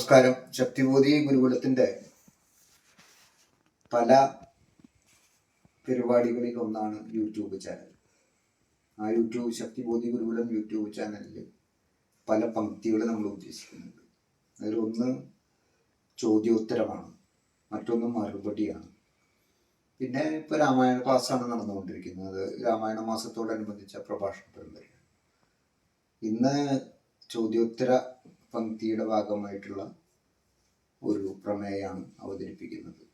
നമസ്കാരം. ശക്തിബോധി ഗുരുകുലത്തിന്റെ പല പരിപാടികളിൽ ഒന്നാണ് യൂട്യൂബ് ചാനൽ. ആ യൂട്യൂബ് ശക്തിബോധി ഗുരുകുലം യൂട്യൂബ് ചാനലിൽ പല പങ്ക്തികൾ നമ്മൾ ഉദ്ദേശിക്കുന്നുണ്ട്. അതിലൊന്ന് ചോദ്യോത്തരമാണ് മറ്റൊന്ന് മറുപടിയാണ്. പിന്നെ ഇപ്പോൾ രാമായണ ക്ലാസ്സാണ് നടന്നുകൊണ്ടിരിക്കുന്നത്. രാമായണ മാസത്തോടനുബന്ധിച്ച പ്രഭാഷണ പരമ്പരയാണ്. ഇന്ന് ചോദ്യോത്തര പങ്ക്തിയുടെ ഭാഗമായിട്ടുള്ള ഒരു പ്രമേയമാണ് അവതരിപ്പിക്കുന്നത്.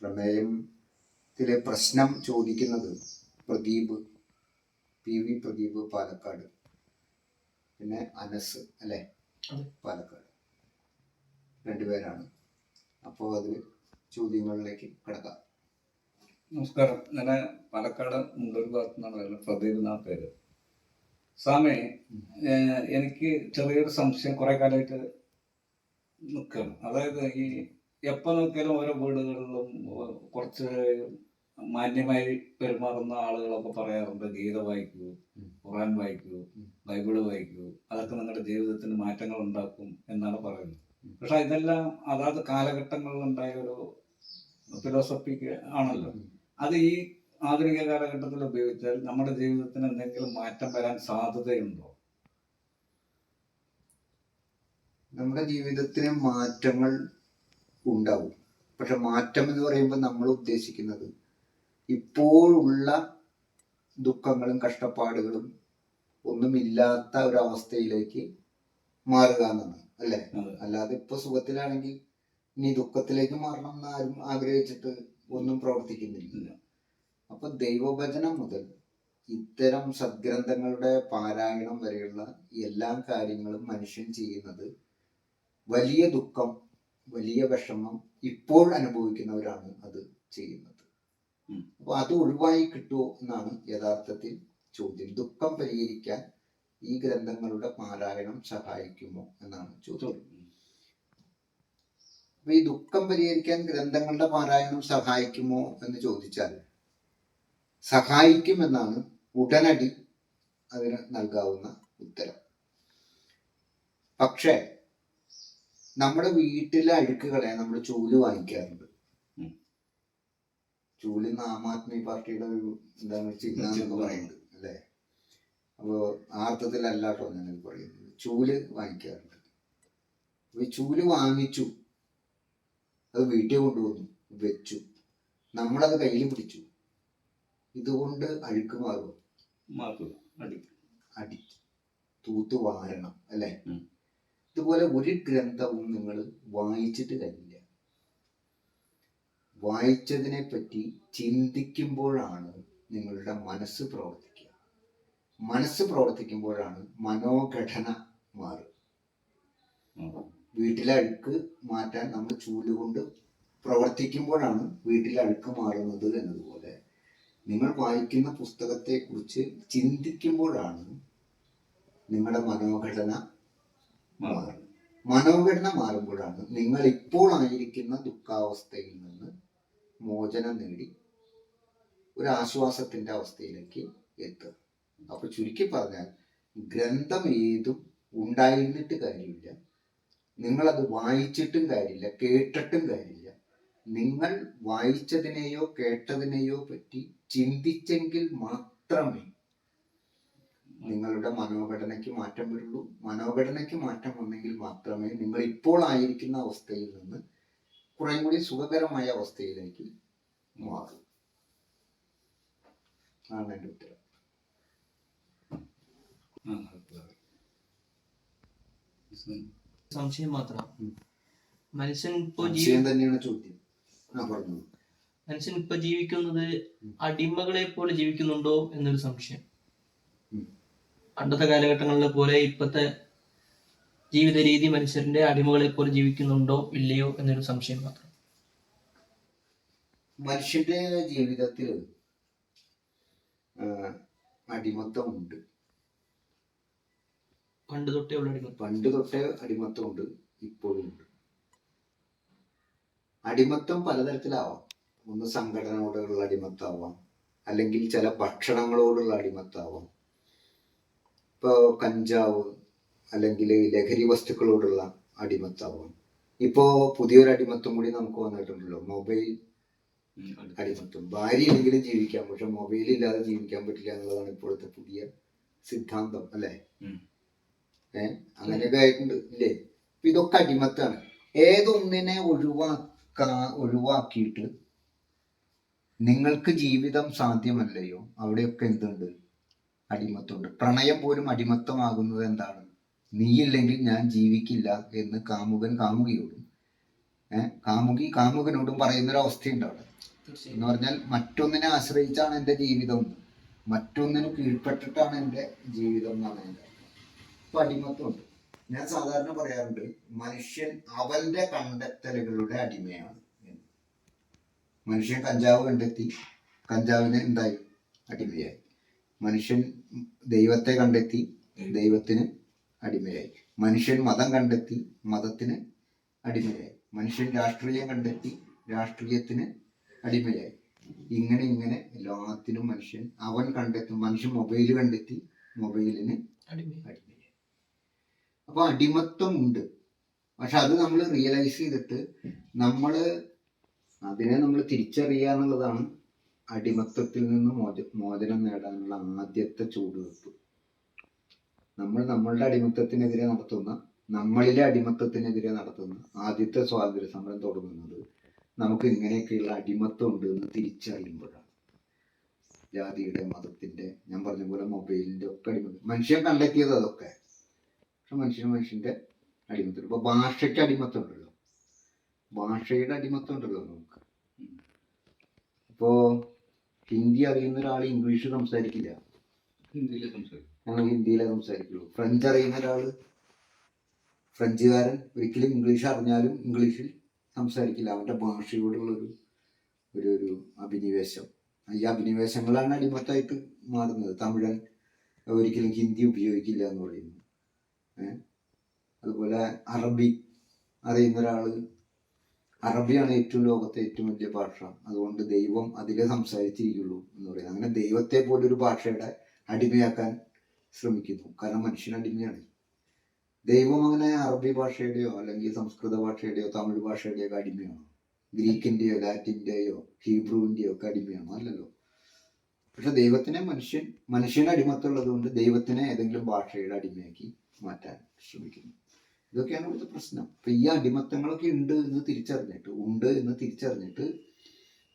പ്രമേയത്തിലെ പ്രശ്നം ചോദിക്കുന്നത് പ്രദീപ് പി വി പ്രദീപ് പാലക്കാട് പിന്നെ അനസ് അല്ലേ. പാലക്കാട്. രണ്ടുപേരാണ്. അപ്പോൾ അത് ചോദ്യങ്ങളിലേക്ക് കിടക്കാം. നമസ്കാരം. ഞാൻ പാലക്കാട് മുണ്ടൂർ ഭാഗത്തു നിന്നാണ് വരുന്നത് പ്രദീപ് എന്നാണ് പേര്? സ്വാമി എനിക്ക് ചെറിയൊരു സംശയം കുറെ കാലമായിട്ട് നിൽക്കണം അതായത് ഈ എപ്പോൾ നോക്കിയാലും ഓരോ വീടുകളിലും കുറച്ച് മാന്യമായി പെരുമാറുന്ന ആളുകളൊക്കെ പറയാറുണ്ട്. ഗീത വായിക്കൂ. ഖുറാൻ വായിക്കൂ ബൈബിൾ വായിക്കൂ അതൊക്കെ നിങ്ങളുടെ ജീവിതത്തിന് മാറ്റങ്ങൾ ഉണ്ടാക്കും എന്നാണ് പറയുന്നത്. പക്ഷെ ഇതെല്ലാം അതാത് കാലഘട്ടങ്ങളിൽ ഉണ്ടായ ഒരു ഫിലോസഫിക്ക് ആണല്ലോ. അത് ഈ ആധുനിക കാലഘട്ടത്തിൽ ഉപയോഗിച്ചാൽ നമ്മുടെ ജീവിതത്തിന് എന്തെങ്കിലും മാറ്റം വരാൻ സാധ്യതയുണ്ടോ? നമ്മുടെ ജീവിതത്തിന് മാറ്റങ്ങൾ ഉണ്ടാവും. പക്ഷെ മാറ്റം എന്ന് പറയുമ്പോൾ നമ്മൾ ഉദ്ദേശിക്കുന്നത് ഇപ്പോഴുള്ള ദുഃഖങ്ങളും കഷ്ടപ്പാടുകളും ഒന്നുമില്ലാത്ത ഒരവസ്ഥയിലേക്ക് മാറുക എന്നാണ് അല്ലേ? അല്ലാതെ ഇപ്പൊ സുഖത്തിലാണെങ്കിൽ ഇനി ദുഃഖത്തിലേക്ക് മാറണം എന്ന് ആരും ആഗ്രഹിച്ചിട്ട് ഒന്നും പ്രവർത്തിക്കുന്നില്ല. ഇല്ല. അപ്പൊ ദൈവവചനം മുതൽ ഇത്തരം സദ്ഗ്രന്ഥങ്ങളുടെ പാരായണം വരെയുള്ള എല്ലാ കാര്യങ്ങളും മനുഷ്യൻ ചെയ്യുന്നത് വലിയ ദുഃഖം വലിയ വിഷമം ഇപ്പോൾ അനുഭവിക്കുന്നവരാണ് അത് ചെയ്യുന്നത്. അപ്പൊ അത് ഒഴിവായി കിട്ടുമോ എന്നാണ് യഥാർത്ഥത്തിൽ ചോദ്യം ദുഃഖം പരിഹരിക്കാൻ ഈ ഗ്രന്ഥങ്ങളുടെ പാരായണം സഹായിക്കുമോ എന്നാണ് ചോദ്യം അപ്പൊ ഈ ദുഃഖം പരിഹരിക്കാൻ ഗ്രന്ഥങ്ങളുടെ പാരായണം സഹായിക്കുമോ എന്ന് ചോദിച്ചാൽ സഹായിക്കുമെന്നാണ് ഉടനടി അതിന് നൽകാവുന്ന ഉത്തരം. പക്ഷേ നമ്മുടെ വീട്ടിലെ അഴുക്കുകളെ നമ്മൾ ചൂൽ വാങ്ങിക്കാറുണ്ട്. ചൂൽ ആം ആദ്മി പാർട്ടിയുടെ ഒരു എന്താണ് ചിഹ്നം. പറയുന്നത് അല്ലേ? അപ്പോൾ ആ അർത്ഥത്തിലല്ല കേട്ടോ ഞാൻ പറയുന്നത്. ചൂൽ വാങ്ങിക്കാറുണ്ട്. അപ്പൊ ഈ ചൂൽ വാങ്ങിച്ചു. അത് വീട്ടിൽ കൊണ്ടുവന്നു വെച്ചു. നമ്മളത് കയ്യിൽ പിടിച്ചു. ഇതുകൊണ്ട് അഴുക്ക് മാറും. അടി. അടി. തൂത്ത് വാരണം അല്ലേ? ഇതുപോലെ ഒരു ഗ്രന്ഥവും നിങ്ങൾ വായിച്ചിട്ട് കഴിഞ്ഞില്ല വായിച്ചതിനെ പറ്റി ചിന്തിക്കുമ്പോഴാണ് നിങ്ങളുടെ മനസ്സ് പ്രവർത്തിക്കുക. മനസ്സ് പ്രവർത്തിക്കുമ്പോഴാണ് മനോഘടന മാറുക. വീട്ടിലെ അഴുക്ക് മാറ്റാൻ നമ്മൾ ചൂൽ കൊണ്ട് പ്രവർത്തിക്കുമ്പോഴാണ് വീട്ടിലെ അഴുക്ക് മാറുന്നത് എന്നതുപോലെ. നിങ്ങൾ വായിക്കുന്ന പുസ്തകത്തെക്കുറിച്ച് ചിന്തിക്കുമ്പോഴാണ് നിങ്ങളുടെ മനോഘടന മാറുന്നത്. മനോഘടന മാറുമ്പോഴാണ് നിങ്ങൾ ഇപ്പോൾ ആയിരിക്കുന്ന ദുഃഖാവസ്ഥയിൽ നിന്ന് മോചനം നേടി ഒരു ആശ്വാസത്തിന്റെ അവസ്ഥയിലേക്ക് എത്തുക. അപ്പൊ ചുരുക്കി പറഞ്ഞാൽ ഗ്രന്ഥം ഏതും ഉണ്ടായിരുന്നിട്ട് കാര്യമില്ല. നിങ്ങളത് വായിച്ചിട്ടും കാര്യമില്ല കേട്ടിട്ടും കാര്യമില്ല. നിങ്ങൾ വായിച്ചതിനെയോ കേട്ടതിനെയോ പറ്റി ചിന്തിച്ചെങ്കിൽ മാത്രമേ നിങ്ങളുടെ മനോഘടനയ്ക്ക് മാറ്റം വരുള്ളൂ. മനോഘടനയ്ക്ക് മാറ്റം വന്നെങ്കിൽ മാത്രമേ നിങ്ങൾ ഇപ്പോൾ ആയിരിക്കുന്ന അവസ്ഥയിൽ നിന്ന് കുറേ കൂടി സുഖകരമായ അവസ്ഥയിലേക്ക് മാറൂ. ആണ് എന്റെ ഉത്തരം. സംശയം മാത്രം. മനുഷ്യൻ ഇപ്പൊ ജീവൻ തന്നെയാണ് ചോദ്യം. മനുഷ്യൻ ഇപ്പൊ ജീവിക്കുന്നത്. അടിമകളെ പോലെ ജീവിക്കുന്നുണ്ടോ എന്നൊരു സംശയം. പണ്ടത്തെ കാലഘട്ടങ്ങളിലെ പോലെ ഇപ്പത്തെ ജീവിത രീതി മനുഷ്യരുടെ അടിമകളെ പോലെ ജീവിക്കുന്നുണ്ടോ ഇല്ലയോ എന്നൊരു സംശയം മാത്രം. മനുഷ്യന്റെ ജീവിതത്തിൽ അടിമത്തമുണ്ട്. പണ്ട് തൊട്ടേ ഉള്ള അടിമ പണ്ട് തൊട്ടേ അടിമത്തമുണ്ട് ഇപ്പോഴും ഉണ്ട്. അടിമത്തം പലതരത്തിലാവാം. ഒന്ന് സംഘടനയോടുള്ള അടിമത്താവാം. അല്ലെങ്കിൽ ചില ഭക്ഷണങ്ങളോടുള്ള അടിമത്താവാം. ഇപ്പോൾ കഞ്ചാവ് അല്ലെങ്കിൽ ലഹരി വസ്തുക്കളോടുള്ള അടിമത്താവാം. ഇപ്പോ പുതിയൊരു അടിമത്തം കൂടി നമുക്ക് വന്നിട്ടുണ്ടല്ലോ. മൊബൈൽ അടിമത്തം. ഭാര്യ ഇല്ലെങ്കിലും ജീവിക്കാം. പക്ഷെ മൊബൈൽ ഇല്ലാതെ ജീവിക്കാൻ പറ്റില്ല എന്നുള്ളതാണ് ഇപ്പോഴത്തെ പുതിയ സിദ്ധാന്തം അല്ലേ? ഏഹ് അങ്ങനെയൊക്കെ ആയിട്ടുണ്ട് ഇല്ലേ? ഇതൊക്കെ അടിമത്താണ്. ഏതൊന്നിനെ ഒഴിവാക്കാ ഒഴിവാക്കിയിട്ട് നിങ്ങൾക്ക് ജീവിതം സാധ്യമല്ലയോ? അവിടെയൊക്കെ എന്തുണ്ട്? അടിമത്തമുണ്ട്. പ്രണയം പോലും അടിമത്തമാകുന്നത് എന്താണ്? നീയില്ലെങ്കിൽ ഞാൻ ജീവിക്കില്ല എന്ന് കാമുകൻ കാമുകിയോടും ഏർ കാമുകി കാമുകനോടും പറയുന്നൊരവസ്ഥയുണ്ട് അവിടെ. എന്ന് പറഞ്ഞാൽ മറ്റൊന്നിനെ ആശ്രയിച്ചാണ് എന്റെ ജീവിതം. മറ്റൊന്നിന് കീഴ്പ്പെട്ടിട്ടാണ് എന്റെ ജീവിതം എന്നാണ് എന്റെ ഇപ്പൊ അടിമത്തമുണ്ട്. ഞാൻ സാധാരണ പറയാറുണ്ട് മനുഷ്യൻ അവന്റെ കണ്ടെത്തലുകളുടെ അടിമയാണ്. മനുഷ്യൻ കഞ്ചാവ് കണ്ടെത്തി കഞ്ചാവിന് എന്തായി അടിമയായി. മനുഷ്യൻ ദൈവത്തെ കണ്ടെത്തി ദൈവത്തിന് അടിമയായി. മനുഷ്യൻ മതം കണ്ടെത്തി മതത്തിന് അടിമയായി. മനുഷ്യൻ രാഷ്ട്രീയം കണ്ടെത്തി രാഷ്ട്രീയത്തിന് അടിമയായി. ഇങ്ങനെ ഇങ്ങനെ എല്ലാത്തിനും മനുഷ്യൻ അവൻ കണ്ടെത്തും. മനുഷ്യൻ മൊബൈൽ കണ്ടെത്തി മൊബൈലിന് അടിമയായി. അപ്പൊ അടിമത്വം ഉണ്ട്. പക്ഷെ അത് നമ്മൾ റിയലൈസ് ചെയ്തിട്ട് നമ്മൾ അതിനെ നമ്മൾ തിരിച്ചറിയുക എന്നുള്ളതാണ് അടിമത്വത്തിൽ നിന്ന് മോച മോചനം നേടാനുള്ള ആദ്യത്തെ ചൂടുവെപ്പ് നമ്മൾ നമ്മളുടെ അടിമത്തത്തിനെതിരെ നടത്തുന്ന നമ്മളിലെ അടിമത്തത്തിനെതിരെ നടത്തുന്ന ആദ്യത്തെ സ്വാതന്ത്ര്യ സമരം തുടങ്ങുന്നത് നമുക്ക് ഇങ്ങനെയൊക്കെയുള്ള അടിമത്വം ഉണ്ട് എന്ന് തിരിച്ചറിയുമ്പോഴാണ്. ജാതിയുടെ മതത്തിന്റെ ഞാൻ പറഞ്ഞ പോലെ മൊബൈലിന്റെ ഒക്കെ അടിമത്തം. മനുഷ്യൻ കണ്ടെത്തിയത് അതൊക്കെ. മനുഷ്യന് മനുഷ്യന്റെ അടിമത്തം. ഇപ്പൊ ഭാഷയ്ക്ക് അടിമത്തം ഉണ്ടല്ലോ ഭാഷയുടെ അടിമത്തം ഉണ്ടല്ലോ നമുക്ക്. ഇപ്പോ ഹിന്ദി അറിയുന്ന ഒരാൾ ഇംഗ്ലീഷ് സംസാരിക്കില്ല. ഹിന്ദിയിലെ സംസാരിക്കും. ഞങ്ങൾ ഹിന്ദിയിലേ സംസാരിക്കുള്ളൂ. ഫ്രഞ്ച് അറിയുന്ന ഒരാൾ ഫ്രഞ്ചുകാരൻ ഒരിക്കലും ഇംഗ്ലീഷ് അറിഞ്ഞാലും ഇംഗ്ലീഷിൽ സംസാരിക്കില്ല. അവന്റെ ഭാഷയോടുള്ളൊരു ഒരു ഒരു അഭിനിവേശം. ഈ അഭിനിവേശങ്ങളാണ് അടിമത്തായിട്ട് മാറുന്നത്. തമിഴൻ ഒരിക്കലും ഹിന്ദി ഉപയോഗിക്കില്ല എന്ന് പറയുന്നു. അതുപോലെ അറബി അറിയുന്ന ഒരാൾ അറബിയാണ് ഏറ്റവും ലോകത്തെ ഏറ്റവും വലിയ ഭാഷ. അതുകൊണ്ട് ദൈവം അതിലേ സംസാരിച്ചിരിക്കുള്ളൂ എന്ന് പറയുന്നത് അങ്ങനെ ദൈവത്തെ പോലെ ഒരു ഭാഷയുടെ അടിമയാക്കാൻ ശ്രമിക്കുന്നു. കാരണം മനുഷ്യൻ അടിമയാണ്. ദൈവം അങ്ങനെ അറബി ഭാഷയുടെയോ അല്ലെങ്കിൽ സംസ്കൃത ഭാഷയുടെയോ തമിഴ് ഭാഷയുടെയോ ഒക്കെ അടിമയാണോ? ഗ്രീക്കിന്റെയോ ലാറ്റിന്റെയോ ഹീബ്രുവിന്റെയോ ഒക്കെ അടിമയാണോ? അല്ലല്ലോ. പക്ഷെ ദൈവത്തിനെ മനുഷ്യൻ മനുഷ്യന് അടിമത്തുള്ളത് കൊണ്ട് ദൈവത്തിനെ ഏതെങ്കിലും ഭാഷയുടെ അടിമയാക്കി മാറ്റാൻ ശ്രമിക്കുന്നു. ഇതൊക്കെയാണ് ഇവിടുത്തെ പ്രശ്നം. അപ്പൊ ഈ അടിമത്തങ്ങളൊക്കെ ഉണ്ട് എന്ന് തിരിച്ചറിഞ്ഞിട്ട് ഉണ്ട് എന്ന് തിരിച്ചറിഞ്ഞിട്ട്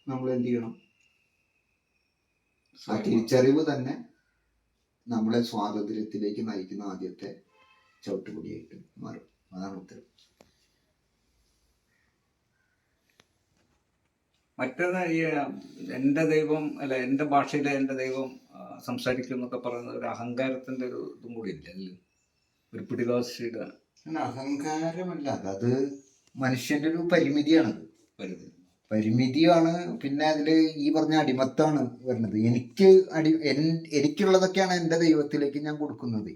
നമ്മൾ എന്ത് ചെയ്യണം? ആ തിരിച്ചറിവ് തന്നെ നമ്മളെ സ്വാതന്ത്ര്യത്തിലേക്ക് നയിക്കുന്ന ആദ്യത്തെ ചവിട്ടുപടിയായിട്ട് മാറും. അതാണ് ഉത്തരം. മറ്റൊന്ന് ഈ എന്റെ ദൈവം അല്ല എന്റെ ഭാഷയിലെ എന്റെ ദൈവം സംസാരിക്കുന്നൊക്കെ സംസാരിക്കും എന്നൊക്കെ പറയുന്നത് ഒരു അഹങ്കാരത്തിന്റെ ഒരു ഇതും കൂടി ഇല്ല? അല്ലേ ഒരു അല്ല, അഹങ്കാരമല്ല അത് മനുഷ്യന്റെ ഒരു പരിമിതിയാണ് പരിമിതിയാണ് പിന്നെ അതിൽ ഈ പറഞ്ഞ അടിമത്താണ് വരുന്നത്. എനിക്ക് അടി എനിക്കുള്ളതൊക്കെയാണ് എന്റെ ദൈവത്തിലേക്ക് ഞാൻ കൊടുക്കുന്നത്.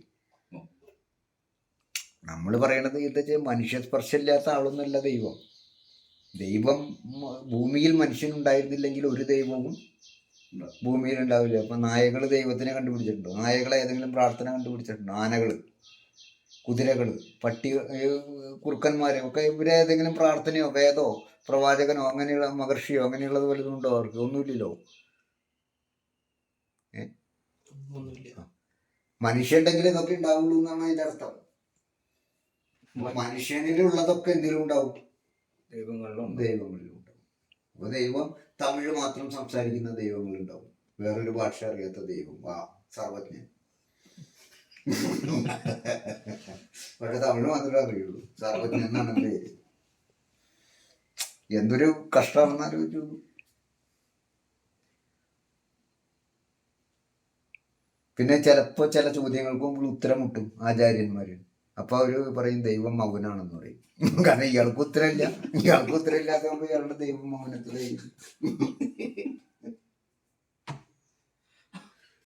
നമ്മൾ പറയണത് എന്താ വെച്ചാൽ മനുഷ്യ സ്പർശമില്ലാത്ത ആളൊന്നുമല്ല ദൈവം. ദൈവം ഭൂമിയിൽ മനുഷ്യൻ ഉണ്ടായിരുന്നില്ലെങ്കിൽ ഒരു ദൈവവും ഭൂമിയിൽ ഉണ്ടാവില്ല. അപ്പൊ നായകൾ ദൈവത്തിനെ കണ്ടുപിടിച്ചിട്ടുണ്ടോ? നായകളെ ഏതെങ്കിലും പ്രാർത്ഥന കണ്ടുപിടിച്ചിട്ടുണ്ടോ? ആനകൾ? കുതിരകൾ പട്ടി കുറുക്കന്മാരെ ഒക്കെ ഇവരെ ഏതെങ്കിലും പ്രാർത്ഥനയോ വേദോ പ്രവാചകനോ അങ്ങനെയുള്ള മഹർഷിയോ അങ്ങനെയുള്ളത് വല്ലതും ഉണ്ടോ അവർക്ക്? ഒന്നുമില്ലല്ലോ. ഒന്നുമില്ല. മനുഷ്യണ്ടെങ്കിൽ ഇതൊക്കെ ഉണ്ടാവുള്ളൂ എന്നാണ് അതിന്റെ അർത്ഥം. മനുഷ്യനിലുള്ളതൊക്കെ എന്തിലും ഉണ്ടാവും. ദൈവങ്ങളിലും ദൈവങ്ങളിലും ഉണ്ടാവും. അപ്പൊ ദൈവം തമിഴ് മാത്രം സംസാരിക്കുന്ന ദൈവങ്ങളുണ്ടാവും. വേറൊരു ഭാഷ അറിയാത്ത ദൈവം. വാ സർവജ്ഞൻ. പക്ഷെ തമിഴ് മാത്രമേ അറിയുള്ളൂ. സർവജ്ഞൻ എന്നാണ് പേര് എന്തൊരു കഷ്ടമാണെന്ന് ആലോചിച്ചു. പിന്നെ ചിലപ്പോ ചില ചോദ്യങ്ങൾക്ക് മുമ്പ് ഉത്തരം മുട്ടും ആചാര്യന്മാര്. അപ്പൊ അവർ പറയും ദൈവം മൗനാണെന്ന് പറയും. കാരണം ഇയാൾക്ക് ഉത്തരമില്ല. ഇയാൾക്ക് ഉത്തരമില്ലാത്തതുകൊണ്ട് ഇയാളുടെ ദൈവം മൗനത്തിലായിരിക്കും.